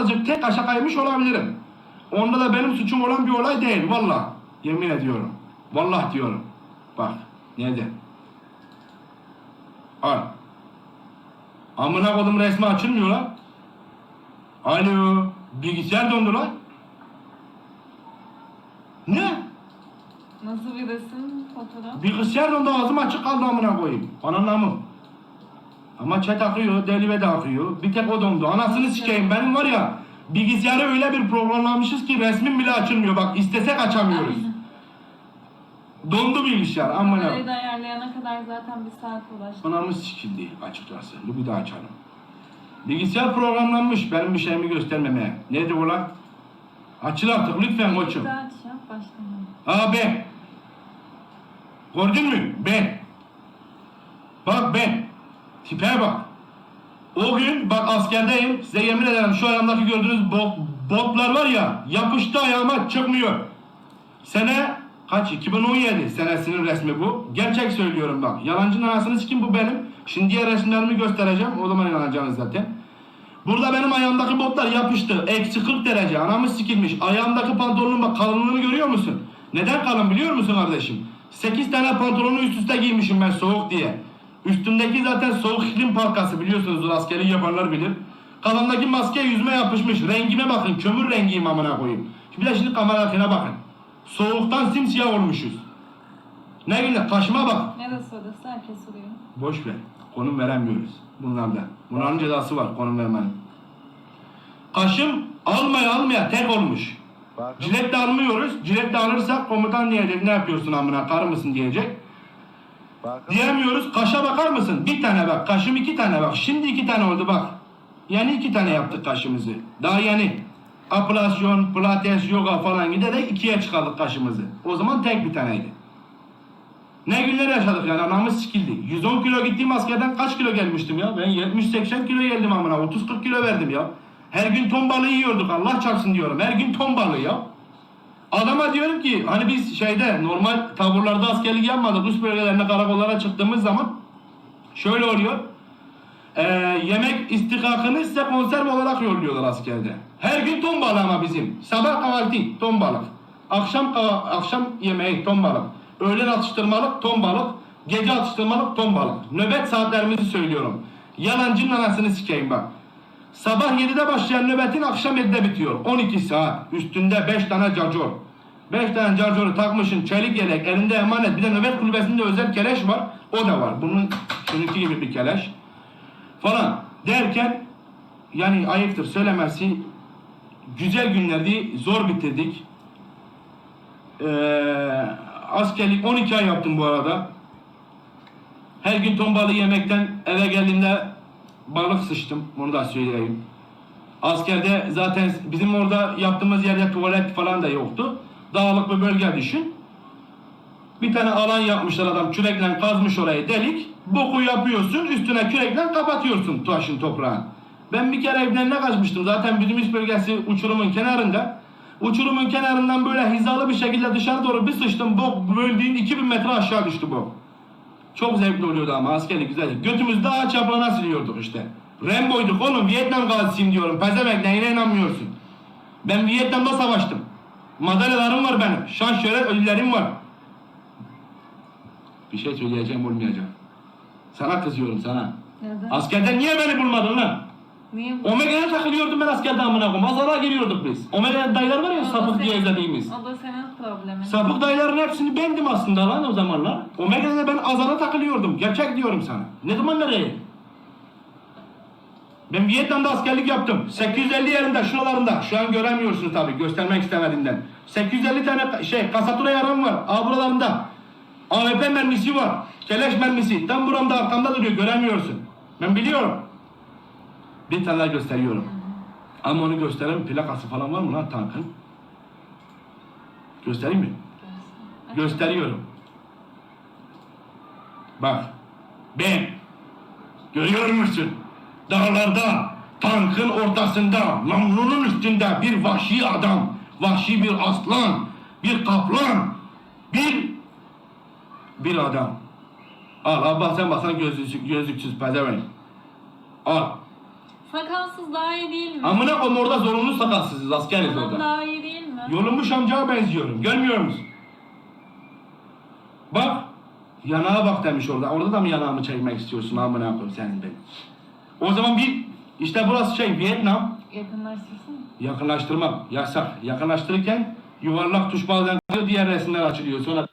birazcık tek aşağı kaymış olabilirim. Onda da benim suçum olan bir olay değil. Vallahi. Yemin ediyorum. Vallahi diyorum. Bak. Nerede? Al. Amına kodum resmi açılmıyor lan. Alo. Bilgisayar dondu lan. Ne? Nasıl bir resim, fotoğraf? Bilgisayar dondu ağzım açık kaldı amına koyayım. Ananın amı. Ama chat akıyor, delive de akıyor. Bir tek o dondu. Anasını sikeyim. Benim var ya bilgisayarı öyle bir programlamışız ki resmin bile açılmıyor. Bak istesek açamıyoruz. Dondu bilgisayar amına. Parayı da ayarlayana kadar zaten bir saat uğraştık. Anamız sikildi açıkçası. Bu bir daha açalım. Bilgisayar programlanmış benim bir şeyimi göstermemeye. Nedir bu lan? Açıl artık lütfen koçum. Bir daha aç ya. Aa ben. Gördün mü? Ben. Bak ben. Tipe bak. O gün bak askerdeyim. Size yemin ederim şu ayağımdaki gördüğünüz bot, botlar var ya yapıştı ayağıma çıkmıyor. Sene kaç? 2017 senesinin resmi bu. Gerçek söylüyorum bak. Yalancının anasını sikim bu benim. Şimdi diğer resimlerimi göstereceğim. O zaman inanacaksınız zaten. Burada benim ayağımdaki botlar yapıştı. Eksi 40 derece. Anamız sikilmiş. Ayağımdaki pantolonun bak kalınlığını görüyor musun? Neden kalın biliyor musun kardeşim? 8 tane pantolonu üst üste giymişim ben soğuk diye. Üstümdeki zaten soğuk iklim parkası biliyorsunuz askeri yapanlar bilir. Kafamdaki maske yüzüme yapışmış. Rengime bakın. Kömür rengiyim amına koyayım. Bir de şimdi kamerakine bakın. Soğuktan simsiyah olmuşuz. Ne güzel kaşıma bak. Neresi orası? Herkes soruyor. Boş ver. Konum veremiyoruz bunlarda. Bunların cezası var konum vermenin. Kaşım almaya almaya tek olmuş. Cilet de almıyoruz. Cilet de alırsak komutan diyecek ne yapıyorsun amına karı mısın diyecek. Diyemiyoruz. Kaşa bakar mısın? Bir tane bak. Kaşım iki tane bak. Şimdi iki tane oldu bak. Yani iki tane yaptık kaşımızı. Daha yeni. Apilasyon, pilates, yoga falan giderek ikiye çıkardık kaşımızı. O zaman tek bir taneydi. Ne günler yaşadık yani anamız sikildi. 110 kilo gittiğim askerden kaç kilo gelmiştim ya? Ben 70-80 kilo geldim amına 30-40 kilo verdim ya. Her gün ton balığı yiyorduk Allah çarpsın diyorum. Her gün ton balığı ya. Adama diyorum ki hani biz şeyde normal taburlarda askerlik yapmadık. Rus bölgelerine karakollara çıktığımız zaman şöyle oluyor. Ee, yemek istikakını size konserve olarak yolluyorlar askerde. Her gün ton balığı ama bizim. Sabah kahvaltı ton balık. Akşam akşam yemeği ton balık. Öğlen atıştırmalık ton balık. Gece atıştırmalık ton balık. Nöbet saatlerimizi söylüyorum. Yalancının anasını sikeyim bak. Sabah 7'de başlayan nöbetin akşam 7'de bitiyor. 12 saat. Üstünde 5 tane carcor. 5 tane carcoru takmışın çelik yelek elinde emanet. Bir de nöbet kulübesinde özel keleş var. O da var. Bunun şununki gibi bir keleş. Falan derken yani ayıptır söylemesi güzel günlerdi. Zor bitirdik. Ee, askerlik 12 ay yaptım bu arada. Her gün ton balığı yemekten eve geldiğimde balık sıçtım. Bunu da söyleyeyim. Askerde zaten bizim orada yaptığımız yerde tuvalet falan da yoktu. Dağlık bir bölge düşün. Bir tane alan yapmışlar adam kürekle kazmış orayı delik. Boku yapıyorsun üstüne kürekle kapatıyorsun taşın toprağın. Ben bir kere evden ne kaçmıştım zaten bizim üst bölgesi uçurumun kenarında. Uçurumun kenarından böyle hizalı bir şekilde dışarı doğru bir sıçtım. Bok böldüğün 2000 metre aşağı düştü bok. Çok zevkli oluyordu ama askerlik güzel. Götümüzde ağaç yaprağına siliyorduk işte. Rambo'yduk oğlum Vietnam gazisiyim diyorum. Pezevenk neyine inanmıyorsun? Ben Vietnam'da savaştım. Madalyalarım var benim. Şan şöhret ödüllerim var. Bir şey söyleyeceğim olmayacak. Sana kızıyorum sana. Neden? Askerden niye beni bulmadın lan? Niye bu? Omega'ya takılıyordum ben askerde amına koyayım. Azara giriyorduk biz. Omega dayılar var ya O da sapık diye senin-. O da senin problemin. Sapık dayıların hepsini bendim aslında lan o zamanlar. Omega'da ben azara takılıyordum. Gerçek diyorum sana. Ne zaman nereye? Ben Vietnam'da askerlik yaptım. 850 yerinde şuralarında. Şu an göremiyorsunuz tabii göstermek istemediğinden. 850 tane şey kasatura yaram var. Buralarında. AWP mermisi var. Keleş mermisi. Tam buramda arkamda duruyor göremiyorsun. Ben biliyorum. Bir tane daha gösteriyorum. Ama onu gösteren plakası falan var mı lan tankın? Göstereyim mi? Gösteriyorum. Bak. Ben. Görüyor musun? Dağlarda, tankın ortasında, namlunun üstünde bir vahşi adam, vahşi bir aslan, bir kaplan, bir bir adam. Al, bak sen baksan gözlüksüz, gözlüksüz pezevenk. Al. Sakalsız daha iyi değil mi? Amına koyayım orada zorunlu sakalsızız askeriz Tamam orada. daha iyi değil mi? Yorulmuş amcaya benziyorum. Görmüyor musun? Bak. Yanağa bak demiş orada. Orada da mı yanağımı çekmek istiyorsun amına koyayım senin benim. O zaman bir işte burası şey Vietnam. Yakınlaştırsın. Yakınlaştırmak yasak. Yakınlaştırırken yuvarlak tuş bazen diğer resimler açılıyor. Sonra